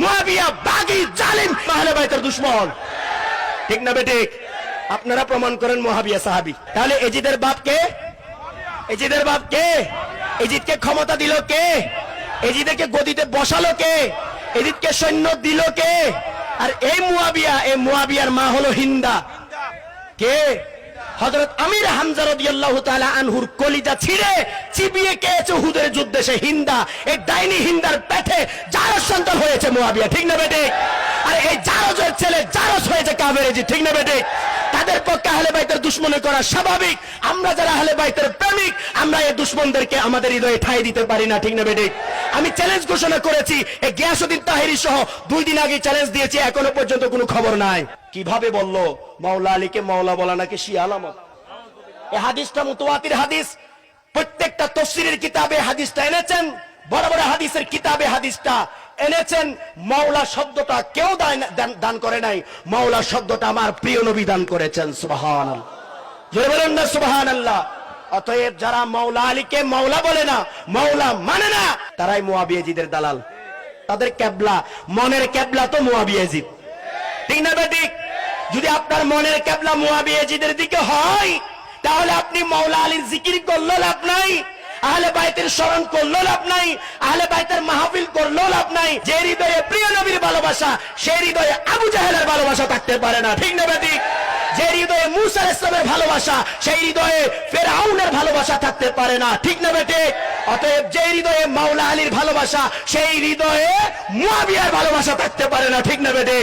মুয়াবিয়া, বাগি, জালিম দুশ্মন। ঠিক না আপনারা প্রমাণ করেন মহাবিয়া সাহাবি। তাহলে এজিদের বাপ কে? এজিদের বাপ কে? এজিদকে ক্ষমতা দিল কে? এজিদকে গদিতে বসালো কে? এজিদকে সৈন্য দিল কে? আর এই মুয়াবিয়া, এই মুয়াবিয়ার মা হলো হিন্দা। কে? হযরত আমির হামজা রাদিয়াল্লাহু তালা আনহুর কলিজা ছিঁড়ে চিবিয়ে কেছে হুদের যুদ্ধে। সে হিন্দা, এই ডাইনি হিন্দার পেটে জারস সন্তান হয়েছে মোয়াবিয়া, ঠিক না বেটে? আর এই জারজের ছেলে জারস হয়েছে কাবেরেজি ঠিক না বেটে? তাদের পক্ষে আহলে বাইতের দুশ্মনী করা স্বাভাবিক। আমরা যারা আহলে বাইতের প্রেমিক, আমরা এই দুশ্মনদেরকে আমাদের হৃদয়ে ঠাই দিতে পারি না, ঠিক না বেটে? আমি চ্যালেঞ্জ ঘোষণা করেছি, এই গিয়াসুদ্দিন তাহিরি সহ দুই দিন আগে চ্যালেঞ্জ দিয়েছি, এখনও পর্যন্ত কোনো খবর নাই। কীভাবে বলল? মাওলা আলীকে মাওলা বলা নাকি শিয়া আলামত এই হাদিসটা মুতওয়াতির হাদিস। প্রত্যেকটা তফসিরের কিতাবে হাদিসটা এনেছেন, বড় বড় হাদিসের কিতাবে হাদিসটা। এনেছেন মাওলা শব্দটা কেউ দান- করে নাই। মাওলা শব্দটা আমার প্রিয় নবী দান করেছেন সুবহান অতএব যারা মাওলা আলীকে মাওলা বলে না, মাওলা মানে না, তারাই মুয়াবিয়াজিদের দালাল। তাদের ক্যাবলা, মনের ক্যাবলা তো মুয়াবিয়াজিদ ঠিক না বেঠিক যদি আপনার মনের ক্যাবলা মুয়াবিয়াজিদের দিকে হয়, তাহলে আপনি মাওলা আলীর জিকির করল লাভ নাই। আহলে বাইতের স্মরণ করল লাভ নাই, আহলে বাইতের মাহফিল করল লাভ নাই। যে হৃদয়ে প্রিয় নবীর ভালোবাসা সেই হৃদয়ে আবু জাহেলের ভালোবাসা থাকতে পারে না। ঠিক না বেঠিক যে হৃদয়ে মুসার ইসলামের ভালোবাসা, সেই হৃদয়ে ফেরাউনের ভালোবাসা থাকতে পারে না। ঠিক না বেটে? অতএব যে হৃদয়ে মাওলা আলীর ভালোবাসা, সেই হৃদয়ে মুয়াবিয়ার ভালোবাসা থাকতে পারে না। ঠিক না বেটে?